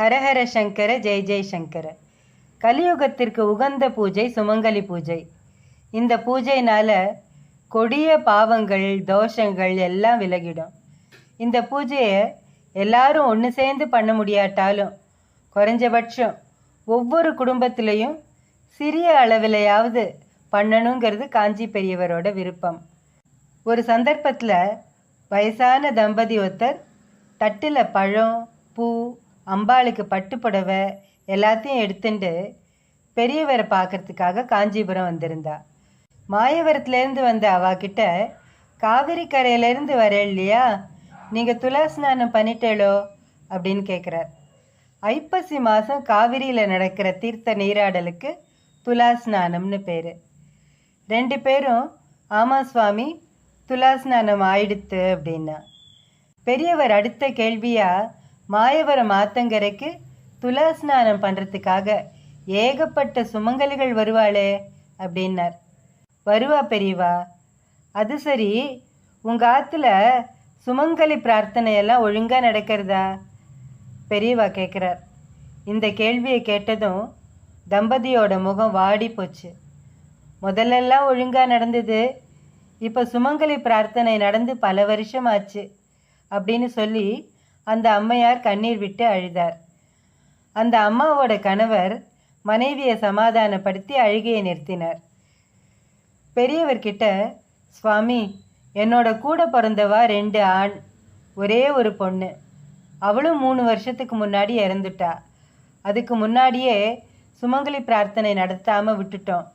ஹரஹர சங்கர ஜெய் ஜெய் சங்கர. கலியுகத்திற்கு உகந்த பூஜை சுமங்கலி பூஜை. இந்த பூஜையினால கொடிய பாவங்கள் தோஷங்கள் எல்லாம் விலகிடும். இந்த பூஜையை எல்லாரும் ஒன்று சேர்ந்து பண்ண முடியாட்டாலும் குறைஞ்சபட்சம் ஒவ்வொரு குடும்பத்திலையும் சிறிய அளவிலையாவது பண்ணணுங்கிறது காஞ்சி பெரியவரோட விருப்பம். ஒரு சந்தர்ப்பத்தில் வயசான தம்பதி ஒருத்தர் தட்டில் பழம் பூ அம்பாளுக்கு பட்டு புடவை எல்லாத்தையும் எடுத்துட்டு பெரியவரை பார்க்கறதுக்காக காஞ்சிபுரம் வந்திருந்தா. மாயவரத்துலேருந்து வந்த அவகிட்ட காவிரி கரையிலேருந்து வர இல்லையா? நீங்கள் துலா ஸ்நானம் பண்ணிட்டேளோ? அப்படின்னு கேட்குறார் ஐப்பசி மாதம் காவிரியில் நடக்கிற தீர்த்த நீராடலுக்கு துலா ஸ்நானம்னு பேர். ரெண்டு பேரும் ஆமாம் சுவாமி துலா ஸ்நானம் ஆயிடுத்து அப்படின்னா. பெரியவர் அடுத்த கேள்வியாக மாயவரம் ஆத்தங்கரைக்கு துலா ஸ்நானம் பண்ணுறதுக்காக ஏகப்பட்ட சுமங்கலிகள் வருவாளே அப்படின்னார். வருவா பெரியவா அது சரி உங்கள் ஆற்றுல சுமங்கலி பிரார்த்தனையெல்லாம் ஒழுங்காக நடக்கிறதா? பெரியவா கேட்குறார் இந்த கேள்வியை கேட்டதும் தம்பதியோட முகம் வாடி போச்சு. முதல்லலாம் ஒழுங்காக நடந்தது இப்போ சுமங்கலி பிரார்த்தனை நடந்து பல வருஷம் ஆச்சு அப்படின்னு சொல்லி அந்த அம்மையார் கண்ணீர் விட்டு அழுதார். அந்த அம்மாவோட கணவர் மனைவியை சமாதானப்படுத்தி அழுகையை நிறுத்தினார். பெரியவர்கிட்ட சுவாமி என்னோட கூட பிறந்தவா ரெண்டு ஆண் ஒரே ஒரு பொண்ணு. அவளும் மூணு வருஷத்துக்கு முன்னாடி இறந்துட்டா. அதுக்கு முன்னாடியே சுமங்கலி பிரார்த்தனை நடத்தாமல் விட்டுட்டோம்.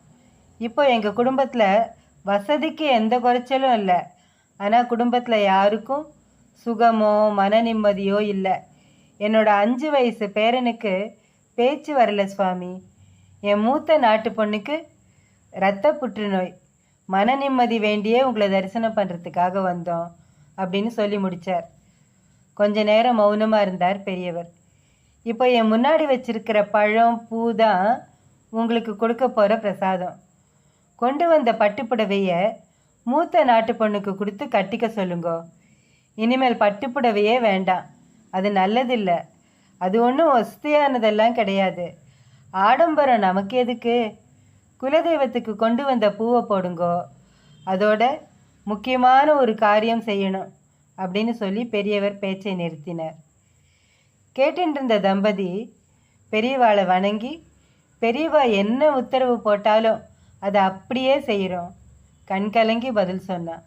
இப்போ எங்கள் குடும்பத்தில் வசதிக்கு எந்த குறைச்சலும் இல்லை. ஆனால் குடும்பத்தில் யாருக்கும் சுகமோ மன நிம்மதியோ இல்லை. என்னோட அஞ்சு வயசு பேரனுக்கு பேச்சு வரல சுவாமி. என் மூத்த நாட்டு பொண்ணுக்கு இரத்த புற்றுநோய். மன நிம்மதி வேண்டியே உங்களை தரிசனம் பண்ணுறதுக்காக வந்தோம் அப்படின்னு சொல்லி முடித்தார் கொஞ்ச நேரம் மௌனமாக இருந்தார் பெரியவர். இப்போ என் முன்னாடி வச்சிருக்கிற பழம் பூ தான் உங்களுக்கு கொடுக்க போகிற பிரசாதம். கொண்டு வந்த பட்டுப்புடவையை மூத்த நாட்டு பொண்ணுக்கு கொடுத்து கட்டிக்க சொல்லுங்கோ. இனிமேல் பட்டுப்புடவையே வேண்டாம். அது நல்லதில்லை. அது ஒன்றும் வசதியானதெல்லாம் கிடையாது. ஆடம்பரம் நமக்கு எதுக்கு? குலதெய்வத்துக்கு கொண்டு வந்த பூவை போடுங்கோ. அதோட முக்கியமான ஒரு காரியம் செய்யணும் அப்படின்னு சொல்லி பெரியவர் பேச்சை நிறுத்தினார். கேட்டுருந்த தம்பதி பெரியவாளை வணங்கி பெரியவா என்ன உத்தரவு போட்டாலும் அதை அப்படியே செய்கிறோம் கண் கலங்கி பதில் சொன்னான்.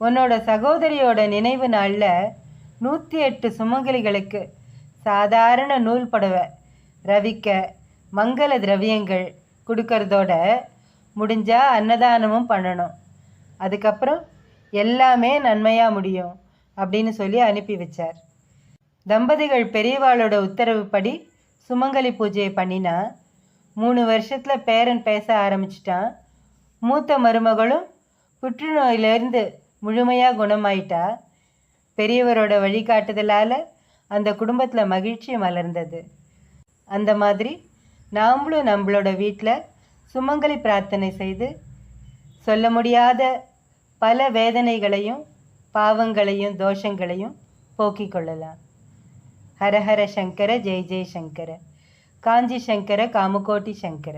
உன்னோட சகோதரியோட நினைவு நாளில் நூற்றி எட்டு சுமங்கலிகளுக்கு சாதாரண நூல் புடவை ரவிக்க மங்கள திரவியங்கள் கொடுக்கறதோட முடிஞ்சா அன்னதானமும் பண்ணணும். அதுக்கப்புறம் எல்லாமே நன்மையாக முடியும் அப்படின்னு சொல்லி அனுப்பி வச்சார். தம்பதிகள் பெரியவாளோட உத்தரவுப்படி சுமங்கலி பூஜையை பண்ணினா மூணு வருஷத்தில் பேரன் பேச ஆரம்பிச்சிட்டான். மூத்த மருமகளும் புற்றுநோயிலிருந்து முழுமையாக குணமாயிட்டா? பெரியவரோட வழிகாட்டுதலால் அந்த குடும்பத்தில் மகிழ்ச்சி மலர்ந்தது. அந்த மாதிரி நாமளும் நம்மளோட வீட்டில் சுமங்கலி பிரார்த்தனை செய்து சொல்ல முடியாத பல வேதனைகளையும் பாவங்களையும் தோஷங்களையும் போக்கிக் கொள்ளலாம். ஹரஹர சங்கர ஜெய் ஜெய் சங்கர. காஞ்சி சங்கர காமகோட்டி சங்கர.